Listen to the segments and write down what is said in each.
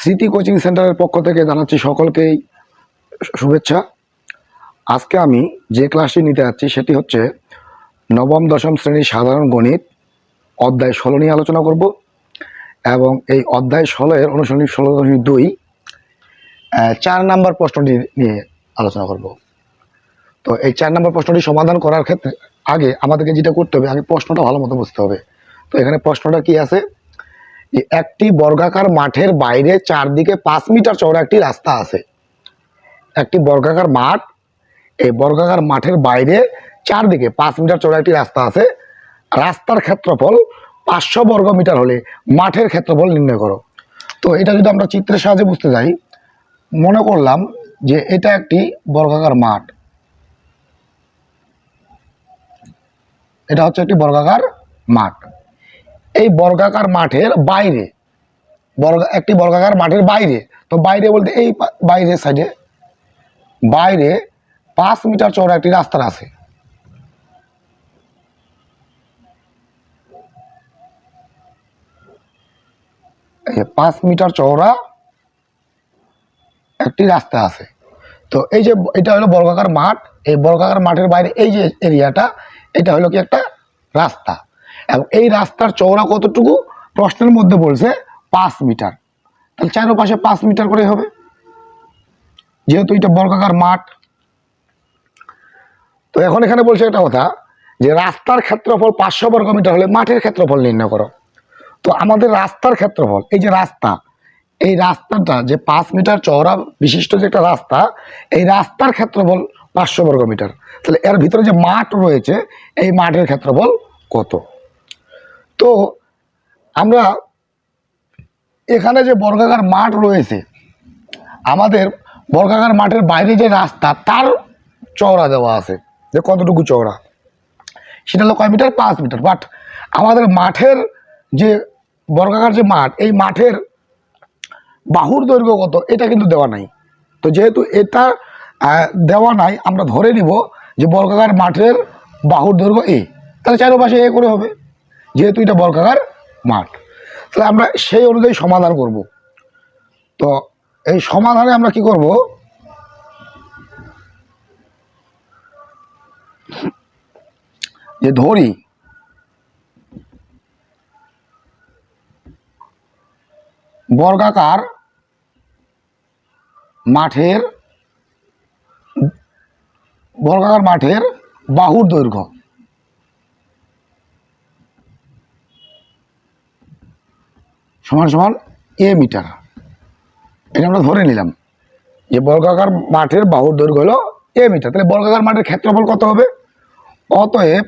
স্মৃতি কোচিং সেন্টারের পক্ষ থেকে জানাচ্ছি সকলকেই শুভেচ্ছা। আজকে আমি যে ক্লাসটি নিতে যাচ্ছি, সেটি হচ্ছে নবম, দশম শ্রেণির সাধারণ গণিত অধ্যায় ষোলো নিয়ে আলোচনা করব এবং এই অধ্যায় ষোলো এর অনুশীলনী ষোলো দশমিক দুই চার নাম্বার প্রশ্নটি নিয়ে আলোচনা করব। তো এই চার নাম্বার প্রশ্নটি সমাধান করার ক্ষেত্রে আগে আমাদেরকে যেটা করতে হবে, আগে প্রশ্নটা ভালো মতো বুঝতে হবে। তো এখানে প্রশ্নটা কি আছে? একটি বর্গাকার মাঠের বাইরে চারদিকে পাঁচ মিটার চওড়া একটি রাস্তা আছে। একটি বর্গাকার মাঠ, এই বর্গাকার মাঠের বাইরে চারদিকে পাঁচ মিটার চওড়া একটি রাস্তা আছে। রাস্তার ক্ষেত্রফল পাঁচশো বর্গ মিটার হলে মাঠের ক্ষেত্রফল নির্ণয় করো। তো এটা যদি আমরা চিত্রের সাহায্যে বুঝতে যাই, মনে করলাম যে এটা একটি বর্গাকার মাঠ। এটা হচ্ছে একটি বর্গাকার মাঠ। এই বর্গাকার মাঠের বাইরে, বর্গা, একটি বর্গাকার মাঠের বাইরে। তো বাইরে বলতে এই বাইরে সাইডে বাইরে পাঁচ মিটার চওড়া একটি রাস্তা আছে। পাঁচ মিটার চওড়া একটি রাস্তা আছে। তো এই যে এটা হলো বর্গাকার মাঠ। এই বর্গাকার মাঠের বাইরে এই যে এরিয়াটা এটা হলো কি একটা রাস্তা। এবং এই রাস্তার চওড়া কতটুকু? প্রশ্নের মধ্যে বলছে পাঁচ মিটার। তাহলে চারোপাশে পাঁচ মিটার করে হবে। যেহেতু এটা বর্গাকার মাঠ, তো এখন এখানে বলছে একটা কথা যে রাস্তার ক্ষেত্রফল পাঁচশো বর্গ মিটার হলে মাঠের ক্ষেত্রফল নির্ণয় করো। তো আমাদের রাস্তার ক্ষেত্রফল, এই যে রাস্তা, এই রাস্তাটা যে পাঁচ মিটার চওড়া বিশিষ্ট যে একটা রাস্তা, এই রাস্তার ক্ষেত্রফল পাঁচশো বর্গ মিটার। তাহলে এর ভিতরে যে মাঠ রয়েছে, এই মাঠের ক্ষেত্রফল কত? তো আমরা এখানে যে বর্গাকার মাঠ রয়েছে, আমাদের বর্গাকার মাঠের বাইরে যে রাস্তা, তার চওড়া দেওয়া আছে। যে কতটুকু চওড়া? সেটা হলো কয় মিটার? পাঁচ মিটার। বাট আমাদের মাঠের যে বর্গাকার যে মাঠ, এই মাঠের বাহুর দৈর্ঘ্য কত, এটা কিন্তু দেওয়া নাই। তো যেহেতু এটা দেওয়া নাই, আমরা ধরে নিব যে বর্গাকার মাঠের বাহুর দৈর্ঘ্য এ। তাহলে চারোপাশে এ করে হবে। যেহেতু এটা বর্গাকার মাঠ। তাহলে আমরা সেই অনুযায়ী সমাধান করব। তো এই সমাধানে আমরা কি করব? যে ধরি, বর্গাকার মাঠের বর্গাকার মাঠের বাহুর দৈর্ঘ্য। সমান সমান এ মিটার। এটা আমরা ধরে নিলাম। যে বর্গাকার মাঠের বাহুর দৈর্ঘ্য হলো এ মিটার। তাহলে বর্গাকার মাঠের ক্ষেত্রফল কত হবে? অতএব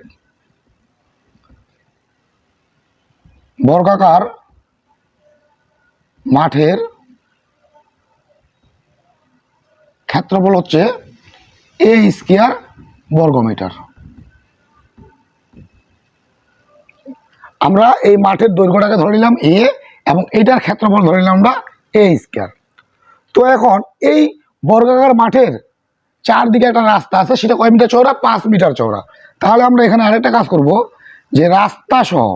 বর্গাকার মাঠের ক্ষেত্রফল হচ্ছে এ স্কোয়ার বর্গমিটার আমরা এই মাঠের দৈর্ঘ্যটাকে ধরে নিলাম এ এবং এইটার ক্ষেত্রফল ধরে নিলাম আমরা এ স্কোয়ার তো এখন এই বর্গাকার মাঠের চারদিকে একটা রাস্তা আছে, সেটা কয় মিটার চওড়া? পাঁচ মিটার চওড়া। তাহলে আমরা এখানে আরেকটা কাজ করব, যে রাস্তা সহ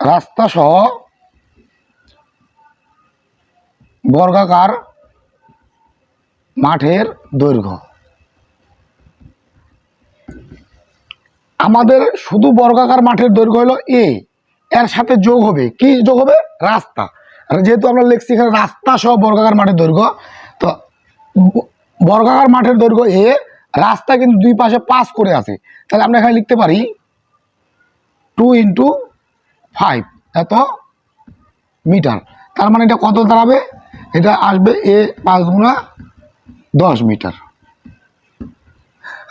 রাস্তা সহ বর্গাকার মাঠের দৈর্ঘ্য। আমাদের শুধু বর্গাকার মাঠের দৈর্ঘ্য হলো এ এর সাথে যোগ হবে। কি যোগ হবে? রাস্তা। যেহেতু আমরা লিখছি এখানে রাস্তা সহ বর্গাকার মাঠের দৈর্ঘ্য, তো বর্গাকার মাঠের দৈর্ঘ্য এ রাস্তা কিন্তু দুই পাশে পাস করে আছে। তাহলে আমরা এখানে লিখতে পারি টু ইন্টু ফাইভ, এত মিটার। তার মানে এটা কত দাঁড়াবে? এটা আসবে এ পাঁচ গুণা দশ মিটার।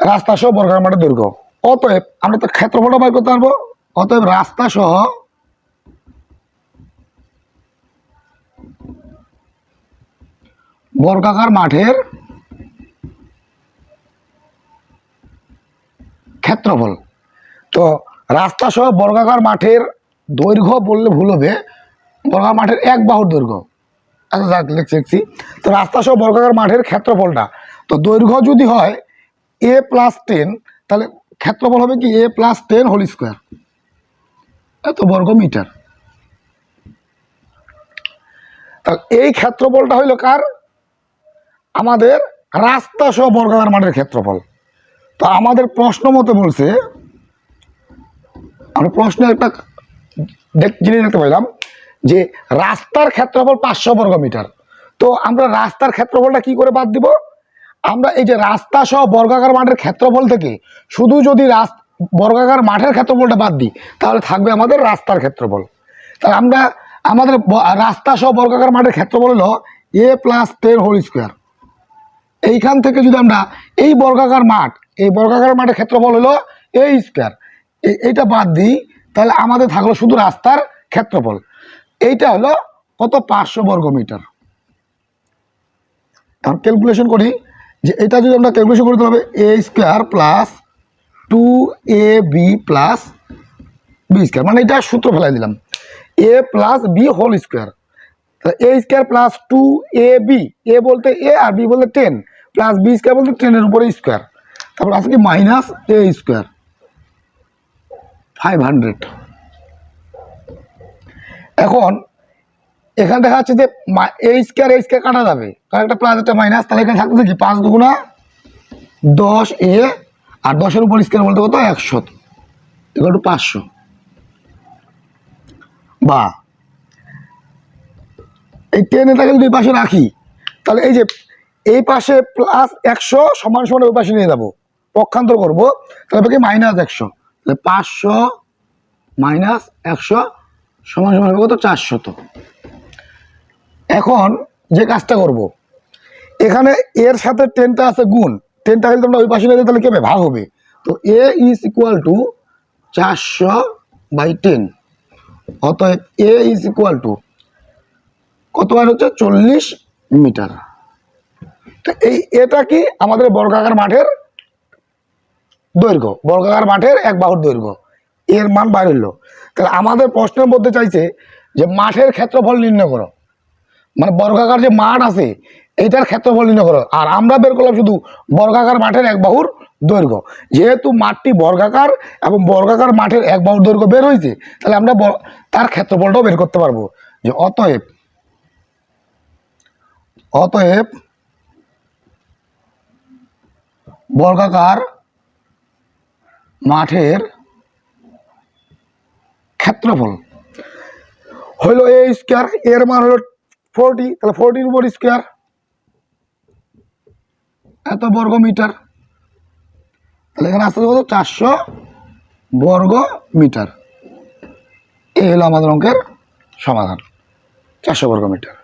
রাস্তা সহ বর্গাকার মাঠের দৈর্ঘ্য। অতএব আমরা তো ক্ষেত্রফলটা বের করতে পারব। অতএব রাস্তা সহ বর্গাকার মাঠের ক্ষেত্রফল। তো রাস্তা সহ বর্গাকার মাঠের দৈর্ঘ্য বললে ভুল হবে। বর্গাকার মাঠের এক বাহুর দৈর্ঘ্য। আচ্ছা তো রাস্তা সহ বর্গাকার মাঠের ক্ষেত্রফলটা। তো দৈর্ঘ্য যদি হয় এ প্লাস টেন তাহলে ক্ষেত্রফল হবে কি? A plus ten whole square এত বর্গ মিটার তাহলে এই ক্ষেত্রফলটা হইল কার? আমাদের রাস্তা সহ বর্গাকার মাঠের ক্ষেত্রফল। তো আমাদের প্রশ্ন মতো বলছে, আমরা প্রশ্নে একটা জিনিস দেখতে পাইলাম যে রাস্তার ক্ষেত্রফল পাঁচশো বর্গ মিটার। তো আমরা রাস্তার ক্ষেত্রফলটা কি করে বাদ দিব? আমরা এই যে রাস্তা সহ বর্গাকার মাঠের ক্ষেত্রফল থেকে শুধু যদি বর্গাকার মাঠের ক্ষেত্রফলটা বাদ দিই, তাহলে থাকবে আমাদের রাস্তার ক্ষেত্রফল। তাহলে আমরা আমাদের রাস্তা সহ বর্গাকার মাঠের ক্ষেত্রফল হলো a plus ten whole square এইখান থেকে যদি আমরা এই বর্গাকার মাঠ, এই বর্গাকার মাঠের ক্ষেত্রফল হলো এ স্কোয়ার এইটা বাদ দিই, তাহলে আমাদের থাকল শুধু রাস্তার ক্ষেত্রফল। এইটা হলো কত? পাঁচশো বর্গ মিটার। এখন ক্যালকুলেশন করি যে এটা যদি আমরা ক্যালকুলেশন করতে হবে a square plus two a b plus b square মানে এটা সূত্র ফেলাই দিলাম। A plus b whole square তাহলে a square plus two a b a বলতে এ আর বি বলতে টেন প্লাস বি স্কোয়ার বলতে টেনের উপরে স্কোয়ার তারপর আছে কি? Minus a square five hundred এখন, এখানে দেখা যাচ্ছে যে এ স্কোয়ার এ স্কোয়ার কাটা যাবে। কারণ একটা প্লাস একটা মাইনাস তাহলে এখানে থাকতে কি? পাঁচ দুগুণা দশ এ আর দশের উপর স্কোয়ার বলতে কত? একশো। এগুলো পাঁচশো। বা এই টেন এটাকে যদি পাশে রাখি। তাহলে এই যে এই পাশে প্লাস একশো সমান সমান ওই পাশে নিয়ে যাব। পক্ষান্তর করব। তাহলে কি? মাইনাস একশো। তাহলে পাঁচশো মাইনাস একশো সমান সমান কত? চারশত। এখন যে কাজটা করব, এখানে এর সাথে টেনটা আছে গুণ। টেনটা কিন্তু আমরা ওই পাশে নিয়ে তাহলে কি হবে? ভাগ হবে। তো এ ইজ ইকুয়াল টু চারশো বাই টেন অতএব এ ইজ ইকুয়াল টু কত বার হচ্ছে? চল্লিশ মিটার। তো এই এটা কি আমাদের বর্গাকার মাঠের দৈর্ঘ্য? বর্গাকার মাঠের এক বাহুর দৈর্ঘ্য। এর মান বাইর হইল। তাহলে আমাদের প্রশ্নের মধ্যে চাইছে যে মাঠের ক্ষেত্রফল নির্ণয় করো। মানে বর্গাকার যে মাঠ আছে এইটার ক্ষেত্রফল নির্ণয় করো। আর আমরা বের করলাম শুধু বর্গাকার মাঠের এক বাহুর দৈর্ঘ্য। যেহেতু মাঠটি বর্গাকার এবং বর্গাকার মাঠের এক বাহুর দৈর্ঘ্য বের হয়েছে তাহলে আমরা তার ক্ষেত্রফলটাও বের করতে পারব। যে অতএব অতএব বর্গাকার মাঠের ক্ষেত্রফল হইল এ স্কোয়ার এর মান হলো ফোরটি তাহলে ফোরটির উপর স্কোয়ার এত বর্গ মিটার তাহলে এখানে আসতে কত চারশো বর্গ মিটার এই হলো আমাদের অঙ্কের সমাধান, চারশো বর্গ মিটার